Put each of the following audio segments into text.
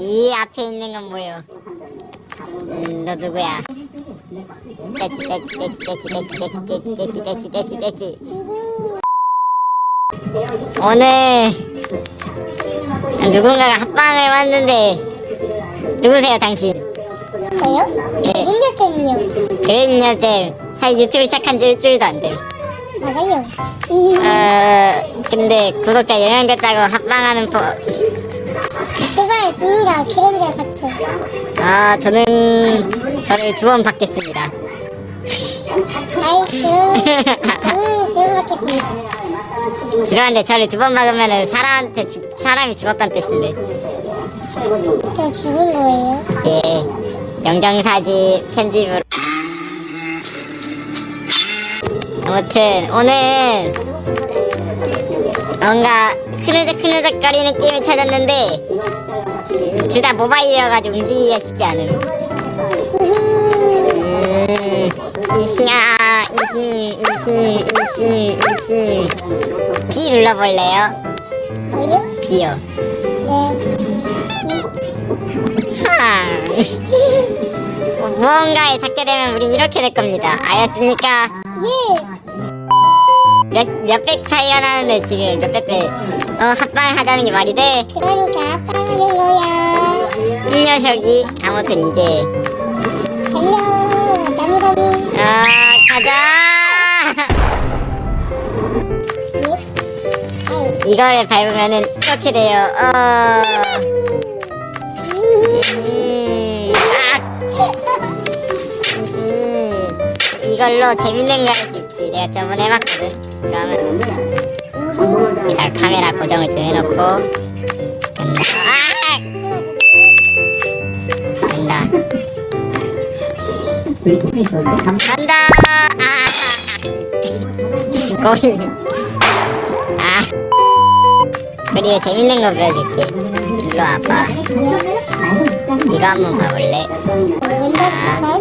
이 앞에 있는 건 뭐요? 음, 너 누구야? 떼치 떼치 떼치 떼치 떼치 떼치 떼치 떼치 떼치 떼치 오늘 누군가가 합방을 왔는데 누구세요 당신? 저요? 예. 인녀쌤이요. 그린여잼 사실 유튜브 시작한 지 일주일도 안 돼. 맞아요. 어 근데 구독자 0명 됐다고 합방하는 포 제발 봅니다. 그랜저 같죠. 아 저는 저를 두 번 받겠습니다. 아이 그럼 저는 세번 받겠습니다. 죄송한데 저를 두번 박으면은 사람한테 죽- 사람이 죽었다는 뜻인데 저 죽은 거예요. 예 영정사진 편집으로 아무튼 오늘 뭔가 흐느적 흐느적거리는 게임을 찾았는데 둘 다 모바일이어가지고 움직이기가 쉽지 않음 음, 이승아 이승 이승 이승 이승 B 눌러볼래요? 저요? B요 네. 하. 무언가에 닿게 되면 우리 이렇게 될 겁니다. 알았습니까? 예. 몇, 몇백 차이가 나는데 지금 몇백 배 어, 합방을 하자는 게 말이 돼? 그러니까 빵을 거야. 이 녀석이 아무튼 이제 달려. 나무다무. 어, 가자! 예. 아이. 이거를 밟으면은 이렇게 돼요. 어... 음, 아! 이걸로 재밌는 거 할 수 있지. 내가 저번에 해봤거든. 그러면 일단 카메라 고정을 좀 해놓고 간다. 아! 간다. 아! 거의. 아. 그리고 재밌는 거 보여줄게. 일로 와봐. 이거 한번 봐볼래? 아.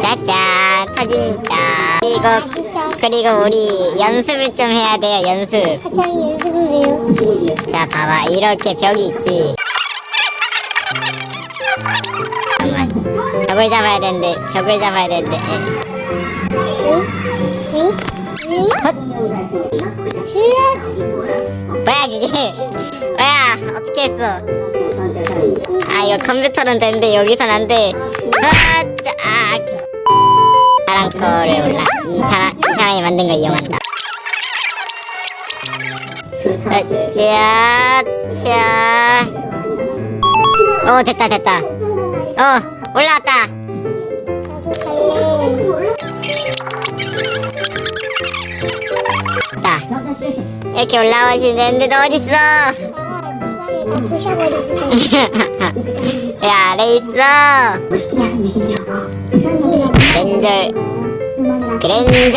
짜잔 터집니다. 그리고 그리고 우리 연습을 좀 해야 돼요. 연습. 갑자기 연습을 왜요? 자 봐봐 이렇게 벽이 있지. 잠깐만. 벽을 잡아야 되는데 벽을 잡아야 되는데. 에. 에이? 뭐야 그게? 뭐야 어떻게 했어? 아 이거 컴퓨터는 되는데 여기선 안 돼. 아, 짜, 아. 사람 거를 올라. 이 사람 이 사람이 만든 거 이용한다. 자, 자. 어 됐다 됐다. 어 올라왔다. 있다. 이렇게 올라오시는데 너 어딨어? 야 아래 있어. 그랜절. 그랜절.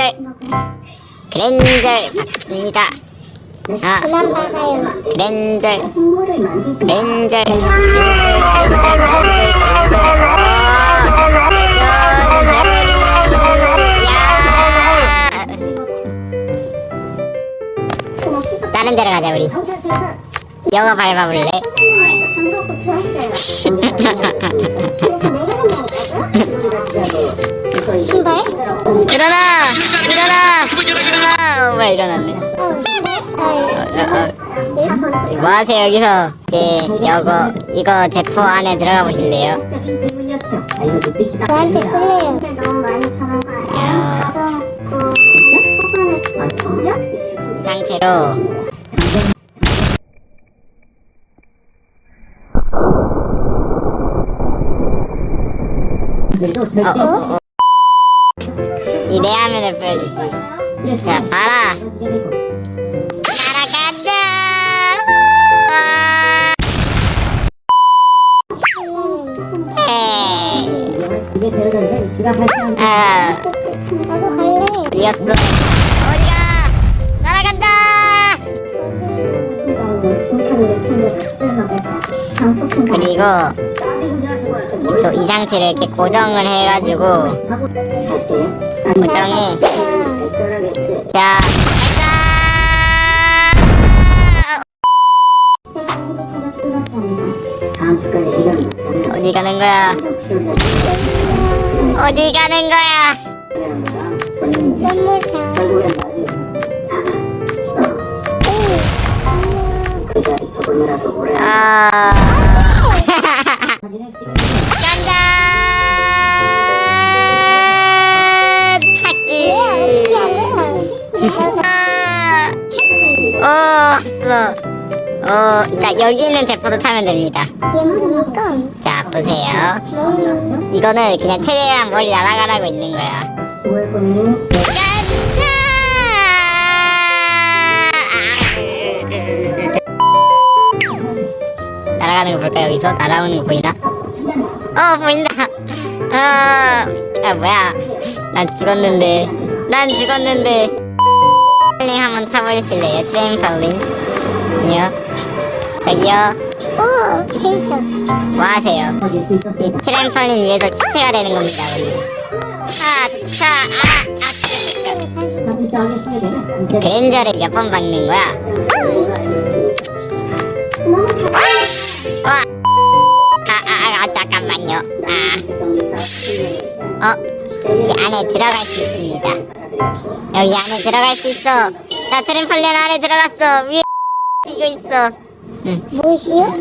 그랜절 받습니다. 아, 그랜절. 그랜절. 그랜절. 다른 데로 가자 우리 영어 밟아볼래? 신발? 일어나! 일어나! 일어나! 어, 뭐야 일어났네 어, 신발? 아이. 뭐 하세요 여기서 이제 이거 이거 대포 안에 들어가 보실래요? 아, 저한테 쏠래요. 너무 많이 당한 거 아니야? 가져놓고 진짜? 아 진짜? 이 상태로 어? 이래 하면은 보여주지. 자, 봐라. 날아간다. 아. 아. 이겼어. 어디가? 날아간다. 그리고 또 이 상태를 이렇게 고정을 해가지고 고정해 자 어디 가는 거야. 어디 가는 거야? 오래 아 아, 어, 어, 자 여기는 대포도 타면 됩니다. 자 보세요. 이거는 그냥 최대한 머리 날아가라고 있는 거야. 수고했거니 날아가는 거 볼까 여기서 날아오는 거 보이나? 어 보인다. 어, 아 뭐야? 난 죽었는데, 난 죽었는데. 트램펄린 한번 타보실래요? 트램펄린? 아 니요. 저기요. 오, 재밌다. 뭐 하세요? 이 트램펄린 위에서 지체가 되는 겁니다 우리. 아, 차, 아, 아. 진짜 그랜저를 몇 번 박는 거야? 와. 아, 아, 아, 잠깐만요. 아, 어, 이 안에 들어갈 수 있습니다. 여기 안에 들어갈 수 있어. 나 트램펄린 안에 들어갔어. 위에 이거 있어. 무엇이요?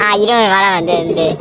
아, 이름을 말하면 안 되는데.